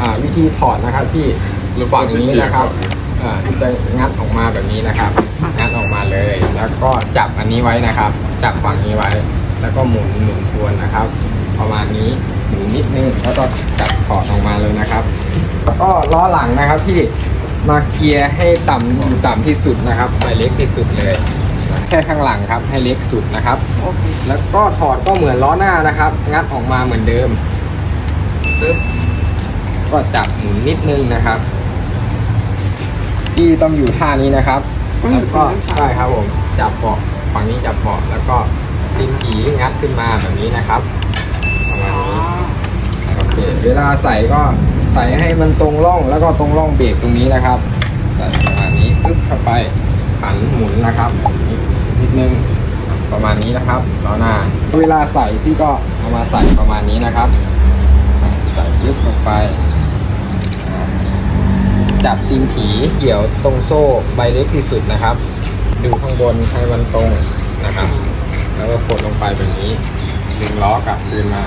อ่าวิธีถอดนะครับที่ฝั่งนี้นะครับอ่าจะงัดออกมาแบบนี้นะครับ งัดออกมาเลย แล้วก็จับอันนี้ไว้นะครับ จับฝั่งนี้ไว้ แล้วก็หมุนหมุนทวนนะครับ ประมาณนี้หมุนนิดนึงแล้วก็จับถอดออกมาเลยนะครับ แล้วก็ล้อหลังนะครับที่มาเกียร์ให้ต่ำอยู่ต่ำที่สุดนะครับไปเล็กที่สุดเลยแค่ข้างหลังครับให้เล็กสุดนะครับโอเคแล้วก็ถอดก็เหมือนล้อหน้านะครับ งัดออกมาเหมือนเดิมปึ๊บ ก็จับหมุนนิดนึงนะครับที่ต้องอยู่ท่านี้นะครับต้องอยู่แล้วก็ท่านี้ใช่ครับผมจับเบาะฝั่งนี้จับเบาะแล้วก็ลิ้นผีงัดขึ้นมาแบบนี้นะครับประมาณอ๋อนี้โอเคเวลาใส่ก็ใส่ให้มันตรงร่องแล้วก็ตรงร่องเบรกตรงนี้นะครับใส่ประมาณนี้ปึ๊บเข้าไปหันหมุนนะครับนิดนิดนึงประมาณนี้นะครับล้อหน้า เวลาใส่พี่ก็เอามาใส่ประมาณนี้นะครับ ใส่ยึดลงไปอ่า จับตีนผีเกี่ยวตรงโซ่ใบเล็กที่สุดนะครับ ดูข้างบนให้มันตรงนะครับ แล้วก็กดลงไปแบบนี้ดึงล้อกลับคืนมา